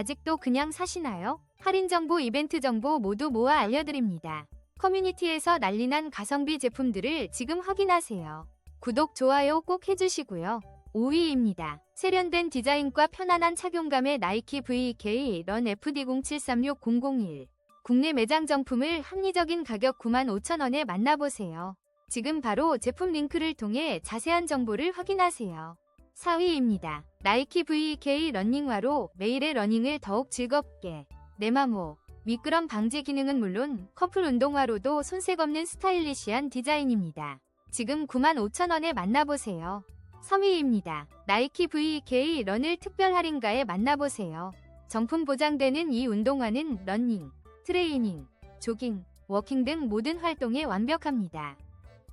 아직도 그냥 사시나요? 할인 정보, 이벤트 정보 모두 모아 알려드립니다. 커뮤니티에서 난리난 가성비 제품들을 지금 확인하세요. 구독, 좋아요 꼭 해주시고요. 5위입니다. 세련된 디자인과 편안한 착용감의 나이키 VK 런 FD0736-001 국내 매장 정품을 합리적인 가격 95,000원에 만나보세요. 지금 바로 제품 링크를 통해 자세한 정보를 확인하세요. 4위입니다. 나이키 VK 러닝화로 매일의 러닝을 더욱 즐겁게 내마모 미끄럼 방지 기능은 물론 커플 운동화로도 손색 없는 스타일리시한 디자인입니다. 지금 95,000원에 만나보세요. 3위입니다. 나이키 VK 런을 특별 할인가에 만나보세요. 정품 보장되는 이 운동화는 러닝, 트레이닝, 조깅, 워킹 등 모든 활동에 완벽합니다.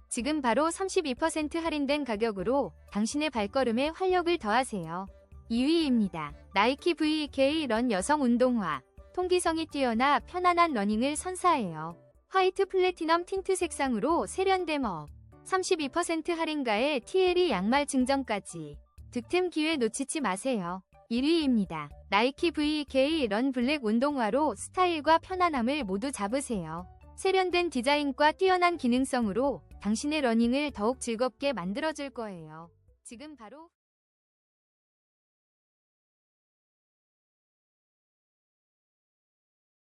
지금 바로 32% 할인된 가격으로 당신의 발걸음에 활력을 더하세요. 2위입니다. 나이키 VK 런 여성 운동화. 통기성이 뛰어나 편안한 러닝을 선사해요. 화이트 플래티넘 틴트 색상으로 세련됨 업. 32% 할인가에 TLE 양말 증정까지. 득템 기회 놓치지 마세요. 1위입니다. 나이키 VK 런 블랙 운동화로 스타일과 편안함을 모두 잡으세요. 세련된 디자인과 뛰어난 기능성으로 당신의 러닝을 더욱 즐겁게 만들어줄 거예요. 지금 바로